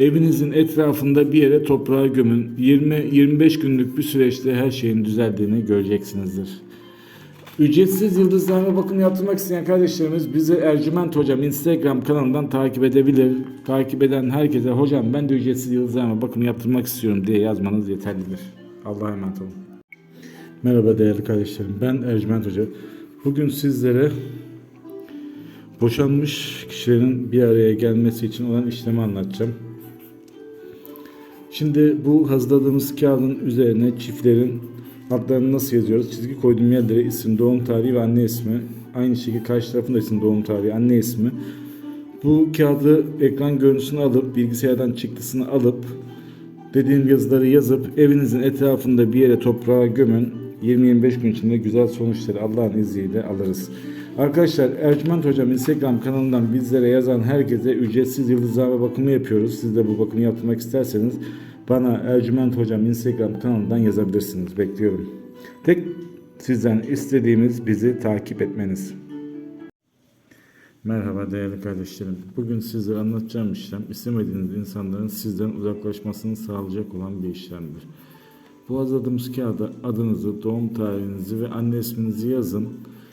Evinizin etrafında bir yere toprağa gömün. 20-25 günlük bir süreçte her şeyin düzeldiğini göreceksinizdir. Ücretsiz yıldızlarına bakım yaptırmak isteyen kardeşlerimiz bizi Ercüment Hocam Instagram kanalından takip edebilir. Takip eden herkese hocam ben de ücretsiz yıldızlarına bakım yaptırmak istiyorum diye yazmanız yeterlidir. Allah'a emanet olun. Merhaba değerli kardeşlerim ben Ercüment Hoca. Bugün sizlere boşanmış kişilerin bir araya gelmesi için olan işlemi anlatacağım. Şimdi bu hazırladığımız kağıdın üzerine çiftlerin adlarını nasıl yazıyoruz? Çizgi koyduğum yerlere isim, doğum tarihi ve anne ismi. Aynı şekilde karşı tarafında isim, doğum tarihi, anne ismi. Bu kağıdı ekran görüntüsünü alıp, bilgisayardan çıktısını alıp, dediğim yazıları yazıp evinizin etrafında bir yere toprağa gömün. 20-25 gün içinde güzel sonuçları Allah'ın izniyle alırız. Arkadaşlar Ercüment Hocam Instagram kanalından bizlere yazan herkese ücretsiz yıldızlama bakımı yapıyoruz. Siz de bu bakımı yaptırmak isterseniz bana Ercüment Hocam Instagram kanalından yazabilirsiniz. Bekliyorum. Tek sizden istediğimiz bizi takip etmeniz. Merhaba değerli kardeşlerim. Bugün sizlere anlatacağım işlem istemediğiniz insanların sizden uzaklaşmasını sağlayacak olan bir işlemdir. Bu hazırladığımız kağıda adınızı, doğum tarihinizi ve anne isminizi yazın